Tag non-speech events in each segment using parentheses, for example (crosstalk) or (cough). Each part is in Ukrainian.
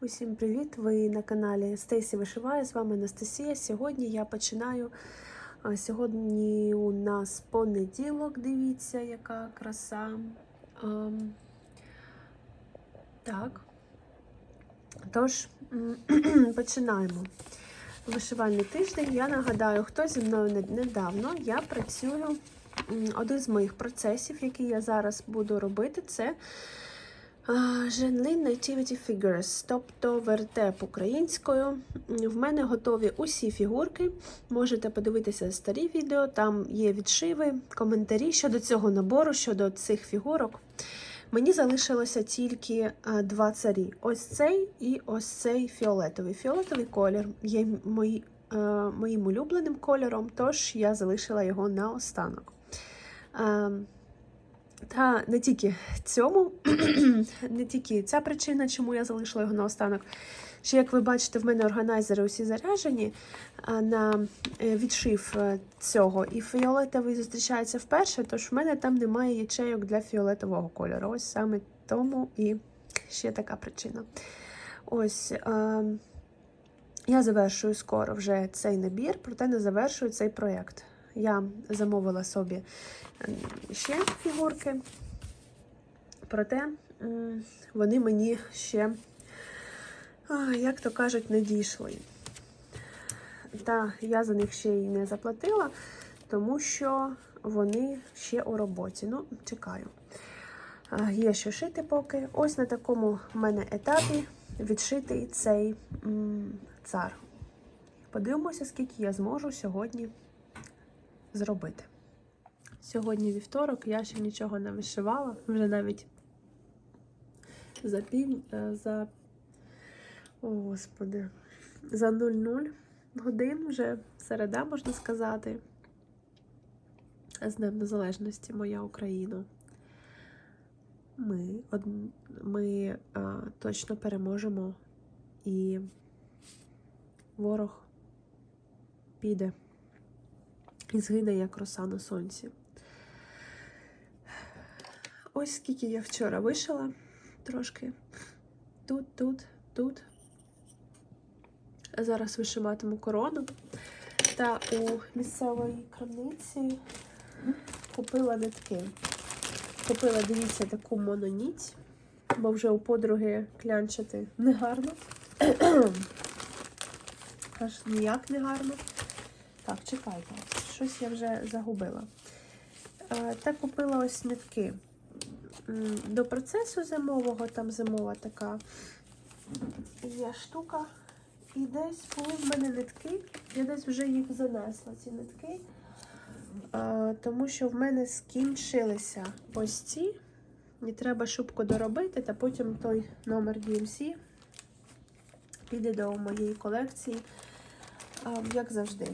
Усім привіт! Ви на каналі Стейсі Вишиває. З вами Анастасія. Сьогодні я починаю. Сьогодні у нас понеділок. Дивіться, яка краса. Так. Тож, (clears throat) починаємо. Вишивальний тиждень. Я нагадаю, хто зі мною недавно. Я працюю. Один з моїх процесів, який я зараз буду робити, це Женлин Nativity Figures, тобто вертеп українською. В мене готові усі фігурки. Можете подивитися старі відео, там є відшиви, коментарі щодо цього набору, щодо цих фігурок. Мені залишилося тільки два царі: ось цей і ось цей фіолетовий. Фіолетовий колір є мої, е, моїм улюбленим кольором, тож я залишила його на останок. Та не тільки цьому, (clears throat) не тільки ця причина, чому я залишила його наостанок. Ще, як ви бачите, в мене органайзери усі заряджені на е, відшив е, цього. І фіолетовий зустрічається вперше, тож в мене там немає ячейок для фіолетового кольору. Ось саме тому і ще така причина. Ось. Я завершую скоро вже цей набір, проте не завершую цей проєкт. Я замовила собі ем, ще фігурки, проте вони мені ще, як то кажуть, не дійшли. Та я за них ще й не заплатила, тому що вони ще у роботі. Ну, чекаю. Є що шити поки. Ось на такому в мене етапі відшитий цей цар. Подивимося, скільки я зможу сьогодні зробити. Сьогодні вівторок, я ще нічого не вишивала, вже навіть за пів, е, за, о, господи, за 00 годин вже середа, можна сказати. З Днем Незалежності, моя Україна. Ми, од... ми а, точно переможемо і ворог піде і згине як роса на сонці. Ось скільки я вчора вишила трошки. Тут, тут, тут. Зараз вишиватиму корону. Та у місцевої крамниці купила нитки. Купила, дивіться, таку мононіть, бо вже у подруги клянчити негарно. (clears throat) Аж ніяк не гарно. Так, чекайте, щось я вже загубила. Е, Та купила ось нитки. До процесу зимового, там зимова така є штука. І десь були в мене нитки, я десь вже їх занесла, ці нитки. Е, Тому що в мене скінчилися ось ці. І треба шубку доробити, та потім той номер DMC піде до моєї колекції, е, як завжди.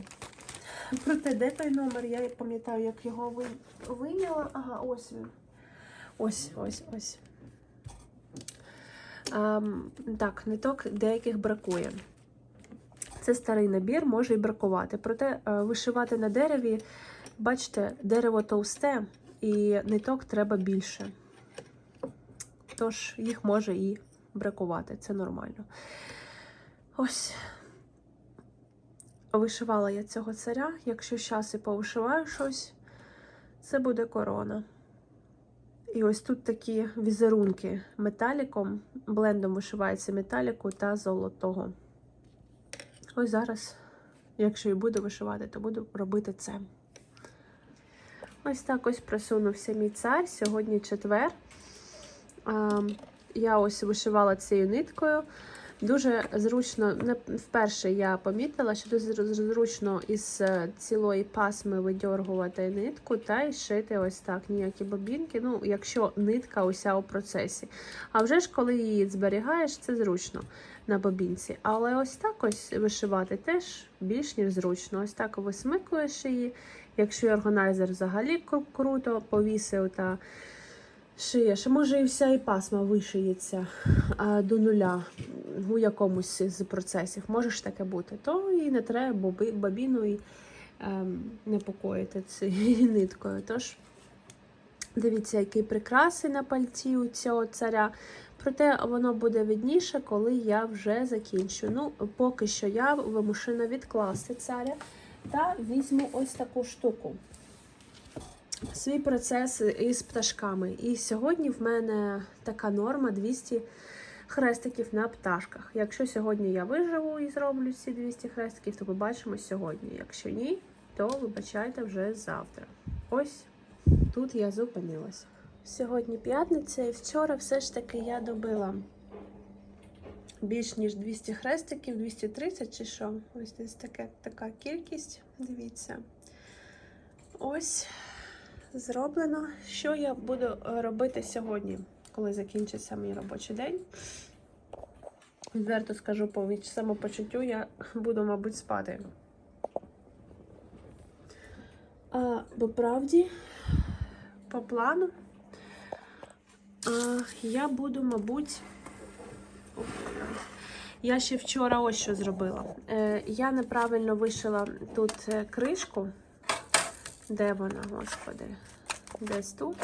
Проте, де той номер? Я пам'ятаю, як його ви... вийняла. Ага, ось він. Ось, ось, ось. Ем, так, ниток деяких бракує. Це старий набір, може і бракувати. Проте е, вишивати на дереві, бачите, дерево товсте і ниток треба більше. Тож їх може і бракувати, це нормально. Ось. Вишивала я цього царя. Якщо зараз і повишиваю щось, це буде корона. І ось тут такі візерунки металіком, блендом вишивається металіку та золотого. Ось зараз, якщо і буду вишивати, то буду робити це. Ось так ось просунувся мій цар. Сьогодні четвер. Ем, Я ось вишивала цією ниткою. Дуже зручно, не вперше я помітила, що дуже зручно із е, цілої пасми видьоргувати нитку та й шити ось так ніякі бобінки. Ну, якщо нитка уся у процесі. А вже ж, коли її зберігаєш, це зручно на бобінці. Але ось так ось вишивати теж більш ніж зручно. Ось так висмикуєш її. Якщо органайзер взагалі круто повісив та шиєш, може і вся і пасма вишиється а, до нуля у якомусь з процесів. Може ж таке бути, то і не треба бобіну і ем, непокоїти цією ниткою. Тож Дивіться, які прикраси на пальці у цього царя. Проте воно буде видніше, коли я вже закінчу. Ну, поки що я вимушена відкласти царя та візьму ось таку штуку. Свій процес із пташками. І сьогодні в мене така норма 200 хрестиків на пташках. Якщо сьогодні я виживу і зроблю ці 200 хрестиків, то побачимо сьогодні. Якщо ні, то вибачайте вже завтра. Ось тут я зупинилася. Сьогодні п'ятниця, і вчора все ж таки я добила більш ніж 200 хрестиків, 230 чи що. Ось десь таке, така кількість. Дивіться. Ось зроблено. Що я буду робити сьогодні, коли закінчиться мій робочий день? Відверто скажу по самопочуттю, я буду, мабуть, спати. А, бо правді, по плану, а, я буду, мабуть. Я ще вчора ось що зробила. Е, я неправильно вишила тут е, кришку. Де вона, господи? Десь тут.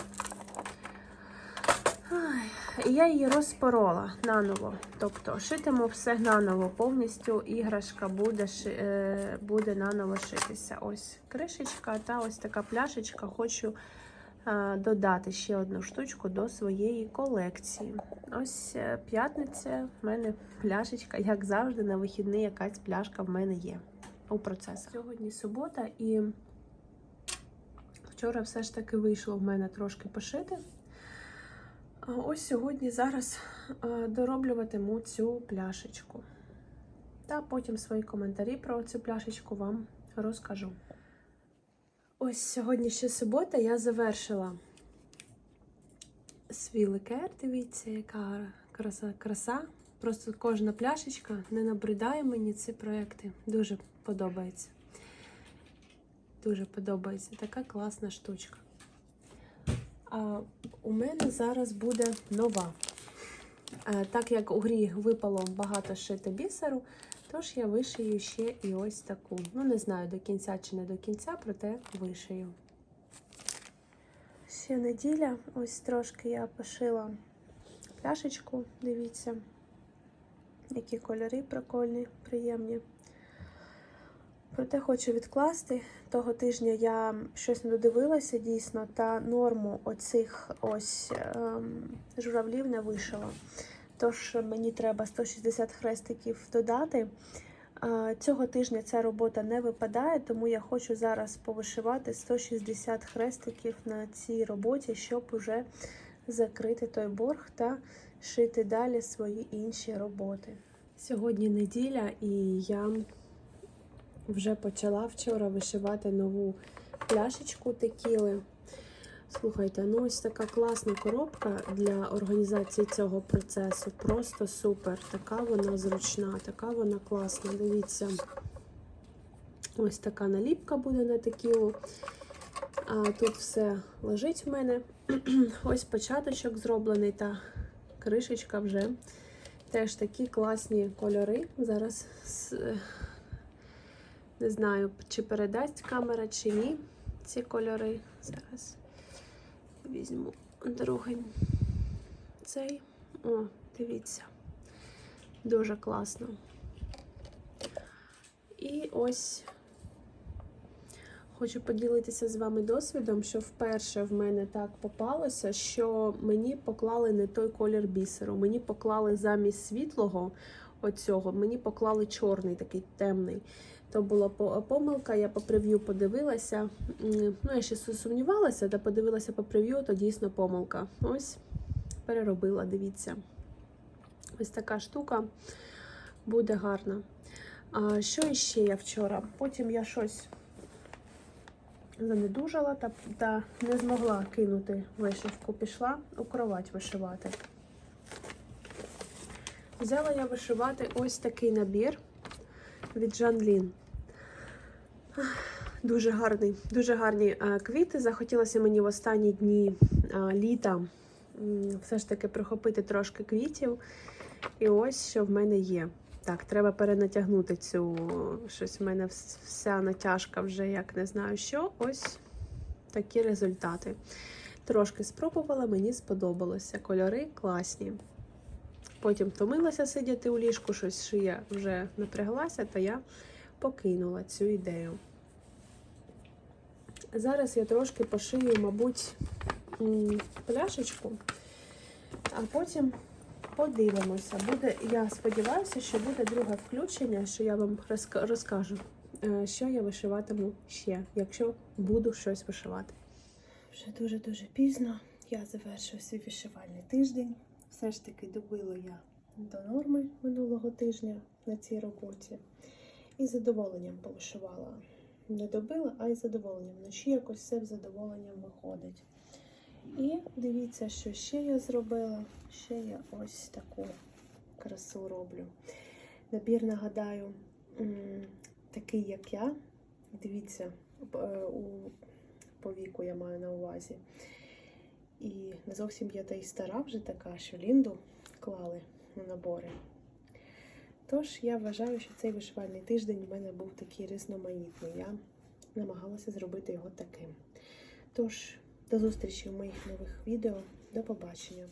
І я її розпорола наново. Тобто шитимо все наново, повністю іграшка буде, е, буде наново шитися. Ось кришечка та ось така пляшечка. Хочу е, додати ще одну штучку до своєї колекції. Ось е, п'ятниця, в мене пляшечка, як завжди, на вихідний якась пляшка в мене є у процесах. Сьогодні субота і вчора все ж таки вийшло в мене трошки пошити. Ось сьогодні зараз е, дороблюватиму цю пляшечку. Та потім свої коментарі про цю пляшечку вам розкажу. Ось сьогодні ще субота, я завершила свій ликер. Дивіться, яка краса. краса. Просто кожна пляшечка не набридає мені ці проекти. Дуже подобається. Дуже подобається. Така класна штучка. У мене зараз буде нова. Так як у грі випало багато шити бісеру, тож я вишию ще і ось таку. Ну, не знаю, до кінця чи не до кінця, проте вишию. Ще неділя, ось трошки я пошила пляшечку, дивіться, які кольори прикольні, приємні. Проте хочу відкласти. Того тижня я щось не додивилася дійсно, та норму оцих ось ем, журавлів не вишила. Тож мені треба 160 хрестиків додати. Е, Цього тижня ця робота не випадає, тому я хочу зараз повишивати 160 хрестиків на цій роботі, щоб уже закрити той борг та шити далі свої інші роботи. Сьогодні неділя, і я вже почала вчора вишивати нову пляшечку текіли. Слухайте, ну ось така класна коробка для організації цього процесу. Просто супер. Така вона зручна, така вона класна. Дивіться, ось така наліпка буде на текілу. А тут все лежить в мене. (clears throat) Ось початочок зроблений та кришечка вже. Теж такі класні кольори. Зараз не знаю, чи передасть камера, чи ні. Ці кольори. Зараз візьму другий цей. О, дивіться. Дуже класно. І ось хочу поділитися з вами досвідом, що вперше в мене так попалося, що мені поклали не той колір бісеру. Мені поклали замість світлого оцього, мені поклали чорний, такий темний. То була помилка, я по прев'ю подивилася. Ну, я ще сумнівалася, та подивилася по прев'ю, то дійсно помилка. Ось переробила, дивіться. Ось така штука буде гарна. А що іще я вчора? Потім я щось занедужала та, та не змогла кинути вишивку. Пішла у кровать вишивати. Взяла я вишивати ось такий набір від Жанлін. Дуже гарний, дуже гарні е, квіти. Захотілося мені в останні дні е, літа все ж таки прихопити трошки квітів. І ось що в мене є. Так, треба перенатягнути цю. Щось в мене вся натяжка вже як не знаю що. Ось такі результати. Трошки спробувала, мені сподобалося. Кольори класні. Потім втомилася сидіти у ліжку, щось шия вже напряглася, та я покинула цю ідею. Зараз я трошки пошию, мабуть, пляшечку, а потім подивимося. Буде, я сподіваюся, що буде друге включення, що я вам розкажу, е, що я вишиватиму ще, якщо буду щось вишивати. Вже дуже-дуже пізно. Я завершую свій вишивальний тиждень. Все ж таки добила я до норми минулого тижня на цій роботі. І задоволенням повишивала. Не добила, а й задоволенням. Вночі якось все з задоволенням виходить. І дивіться, що ще я зробила. Ще я ось таку красу роблю. Набір, нагадаю, такий, як я. Дивіться, е, у по віку я маю на увазі. І не зовсім я та й стара вже така, що лінду клали на набори. Тож я вважаю, що цей вишивальний тиждень у мене був такий різноманітний. Я намагалася зробити його таким. Тож, до зустрічі в моїх нових відео. До побачення!